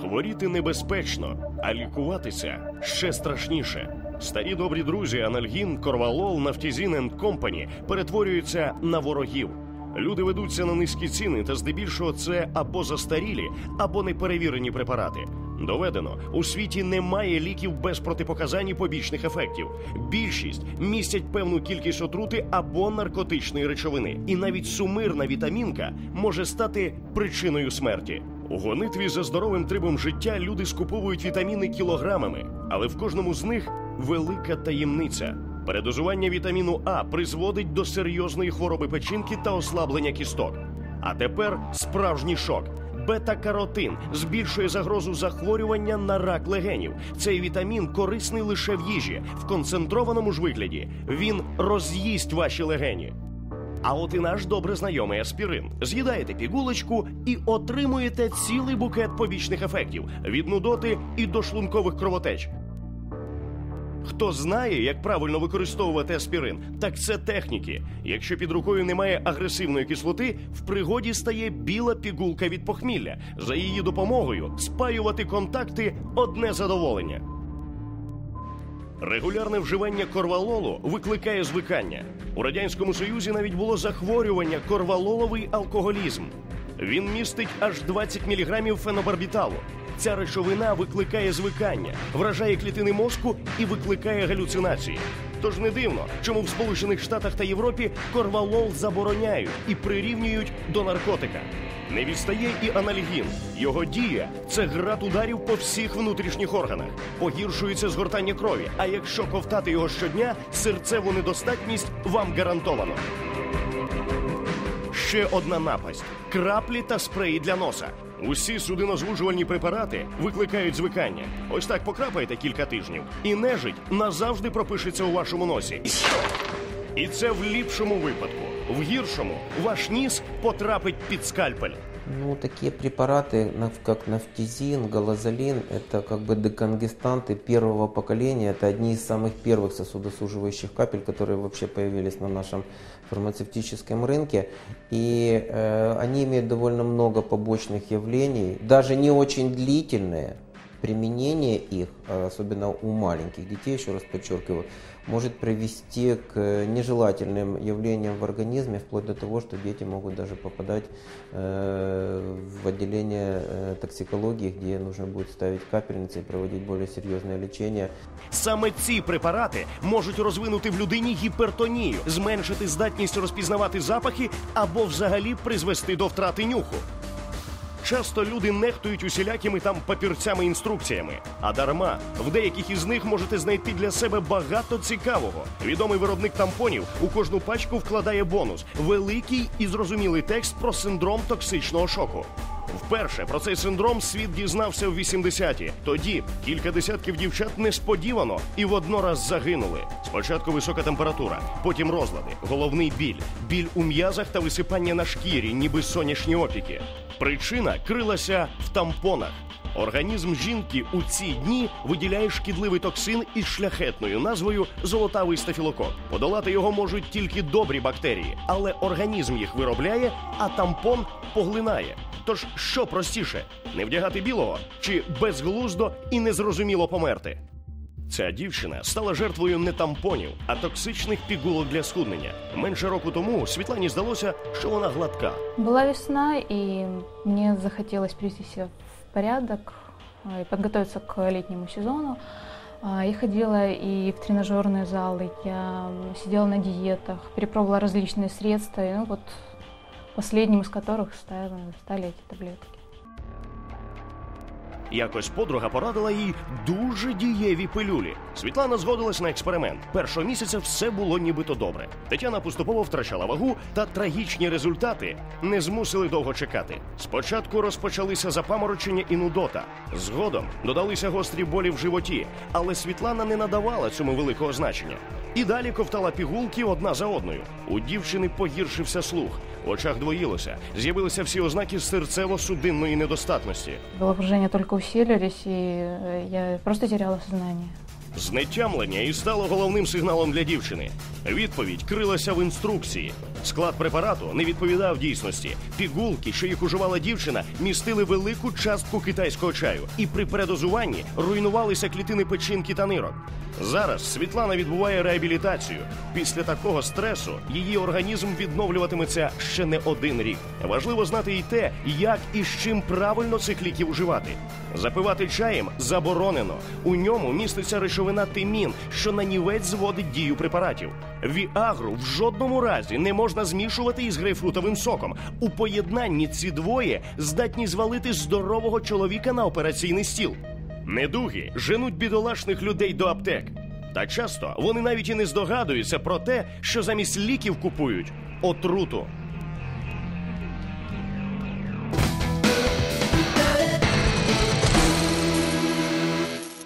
Хворіти небезпечно, а лікуватися ще страшніше. Старі добрі друзі, анальгін, корвалол, нафтізін енд компані перетворюються на ворогів. Люди ведуться на низькі ціни, та здебільшого це або застарілі, або неперевірені препарати. Доведено, у світі немає ліків без протипоказань і побічних ефектів. Більшість містять певну кількість отрути або наркотичної речовини, і навіть сумирна вітамінка може стати причиною смерті. У гонитві за здоровим трибом життя люди скуповують вітаміни кілограмами, але в кожному з них велика таємниця. Передозування вітаміну А призводить до серйозної хвороби печінки та ослаблення кісток. А тепер справжній шок. Бета-каротин збільшує загрозу захворювання на рак легенів. Цей вітамін корисний лише в їжі, в концентрованому ж вигляді. Він роз'їсть ваші легені. А от і наш добре знайомий аспірин. З'їдаєте пігулочку і отримуєте цілий букет побічних ефектів від нудоти і до шлункових кровотеч. Хто знає, як правильно використовувати аспірин, так це техніки. Якщо під рукою немає агресивної кислоти, в пригоді стає біла пігулка від похмілля. За її допомогою спаювати контакти одне задоволення. Регулярне вживання корвалолу викликає звикання. У радянському союзі навіть було захворювання корвалоловий алкоголізм. Він містить аж 20 мг фенобарбіталу. Ця речовина викликає звикання, вражає клітини мозку і викликає галюцинації. Тож не дивно, чому в Сполучених Штатах та Європі корвалол забороняють і прирівнюють до наркотика. Не відстає і анальгін. Його дія це град ударів по всіх внутрішніх органах. Погіршується згортання крові. А якщо ковтати його щодня, серцеву недостатність вам гарантовано. Ще одна напасть: краплі та спреї для носа. Усі судинозвужувальні препарати викликають звикання. Ось так покрапаєте кілька тижнів, і нежить назавжди пропишеться у вашому носі. І це в ліпшому випадку. В гіршому ваш ніс потрапить під скальпель. Ну, такие препараты, как нафтизин, галазолин, это как бы деконгестанты первого поколения. Это одни из самых первых сосудосуживающих капель, которые вообще появились на нашем фармацевтическом рынке. И э, они имеют довольно много побочных явлений, даже не очень длительные. Применение их, а особенно у маленьких детей, еще раз подчеркиваю, может привести к нежелательным явлениям в организме, вплоть до того, что дети могут даже попадать э, в отделение э, токсикологии, где нужно будет ставить капельницы и проводить более серьезное лечение. Саме ці препарати можуть розвинути в людині гіпертонію, зменшити здатність розпізнавати запахи або взагалі призвести до втрати нюху. Часто люди нехтують усілякими там папірцями інструкціями. А дарма в деяких із них можете знайти для себе багато цікавого. Відомий виробник тампонів у кожну пачку вкладає бонус великий і зрозумілий текст про синдром токсичного шоку. Вперше про цей синдром світ дізнався в 80-ті. Тоді кілька десятків дівчат несподівано і воднораз загинули. Спочатку висока температура, потім розлади, головний біль, біль у м'язах та висипання на шкірі, ніби сонячні опіки. Причина крилася в тампонах. Організм жінки у ці дні виділяє шкідливий токсин із шляхетною назвою золотавий стафілокок. Подолати його можуть тільки добрі бактерії, але організм їх виробляє, а тампон поглинає. Тож що простіше не вдягати білого чи безглуздо і незрозуміло померти? Ця дівчина стала жертвою не тампонів, а токсичних пігулок для схуднення. Менше року тому Світлані здалося, що вона гладка. Была весна, и мне захотелось привести себя в порядок а, и подготовиться к летнему сезону. А, Я ходила и в тренажерные залы, я м, сидела на диетах, перепробовала различные средства, и ну вот последним из которых стали, стали эти таблетки. Якось подруга порадила їй дуже дієві пилюлі. Світлана згодилась на експеримент. Першого місяця все було нібито добре. Тетяна поступово втрачала вагу, та трагічні результати не змусили довго чекати. Спочатку розпочалися запаморочення і нудота. Згодом додалися гострі болі в животі, але Світлана не надавала цьому великого значення. І далі ковтала пігулки одна за одною. У дівчини погіршився слух, в очах двоїлося, з'явилися всі ознаки серцево-судинної недостатності. Головокружения только усилились, и э, я просто теряла сознание. Знетямлення і стало головним сигналом для дівчини. Відповідь крилася в інструкції. Склад препарату не відповідав дійсності. Пігулки, що їх уживала дівчина, містили велику частку китайського чаю, і при передозуванні руйнувалися клітини печінки та нирок. Зараз Світлана відбуває реабілітацію. Після такого стресу її організм відновлюватиметься ще не один рік. Важливо знати і те, як і з чим правильно цих ліків вживати. Запивати чаєм заборонено. У ньому міститься речовина тимін, що нанівець зводить дію препаратів. Віагру в жодному разі не можна змішувати із грейпфрутовим соком. У поєднанні ці двоє здатні звалити здорового чоловіка на операційний стіл. Недуги женуть бідолашних людей до аптек. Та часто вони навіть і не здогадуються про те, що замість ліків купують отруту.